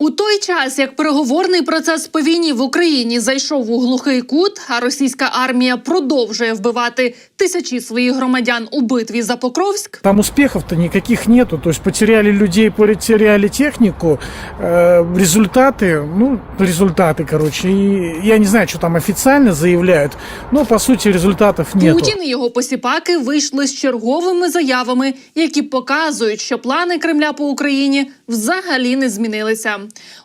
У той час, як переговорний процес по війні в Україні зайшов у глухий кут, а російська армія продовжує вбивати тисячі своїх громадян у битві за Покровськ, Там успехов-то никаких нету. То есть потеряли людей, потеряли технику. Э, результаты, ну, результаты, короче. И я не знаю, что там официально заявляют, но по сути результатов нету. Путін і його посіпаки вийшли з черговими заявами, які показують, що плани Кремля по Україні взагалі не змінилися.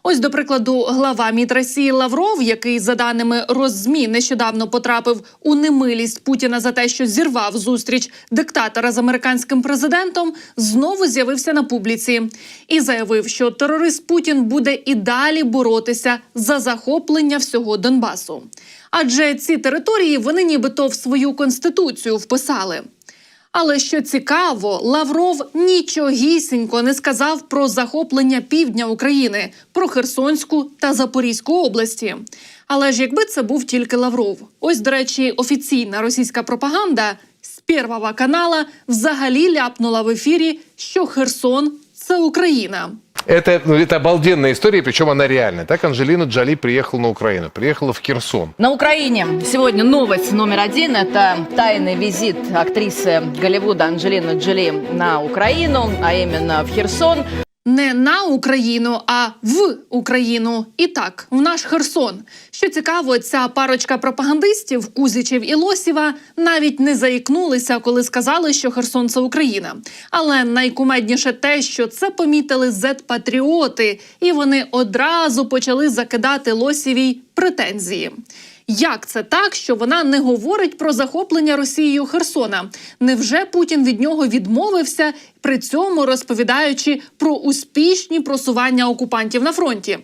Ось, до прикладу, глава МІД Росії Лавров, який за даними Роззмі нещодавно потрапив у немилість Путіна за те, що зірвав зустріч диктатора з американським президентом, знову з'явився на публіці і заявив, що терорист Путін буде і далі боротися за захоплення всього Донбасу. Адже ці території вони нібито в свою конституцію вписали. Але що цікаво, Лавров нічогісінько не сказав про захоплення півдня України, про Херсонську та Запорізьку області. Але ж якби це був тільки Лавров, ось до речі, офіційна російська пропаганда з Первого канала взагалі ляпнула в ефірі, що Херсон це Україна. Это, ну, это обалденная история, причем она реальная. Так Анжелина Джоли приехала на Украину, приехала в Херсон. На Украине сегодня новость номер один. Это тайный визит актрисы Голливуда Анджелины Джоли на Украину, а именно в Херсон. Не на Україну, а в Україну. І так, в наш Херсон. Що цікаво, ця парочка пропагандистів Кузічев і Лосєва навіть не заікнулися, коли сказали, що Херсон це Україна. Але найкумедніше те, що це помітили зет-патріоти, і вони одразу почали закидати Лосєвій претензії. Як це так, що вона не говорить про захоплення Росією Херсона? Невже Путін від нього відмовився, при цьому розповідаючи про успішні просування окупантів на фронті?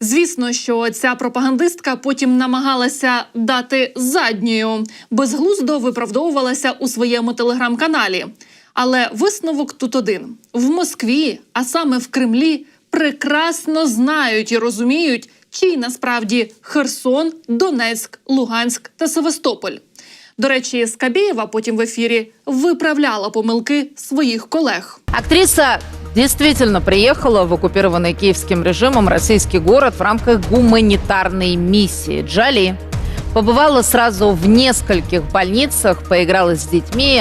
Звісно, що ця пропагандистка потім намагалася дати задньою, безглуздо виправдовувалася у своєму телеграм-каналі. Але висновок тут один: в Москві, а саме в Кремлі, прекрасно знають і розуміють, чий насправді Херсон, Донецьк, Луганськ та Севастополь. До речі, Скабєєва потім в ефірі виправляла помилки своїх колег. Актриса действительно приехала в оккупированный киевским режимом российский город в рамках гуманитарной миссии. Джоли побывала сразу в нескольких больницах, поиграла с детьми,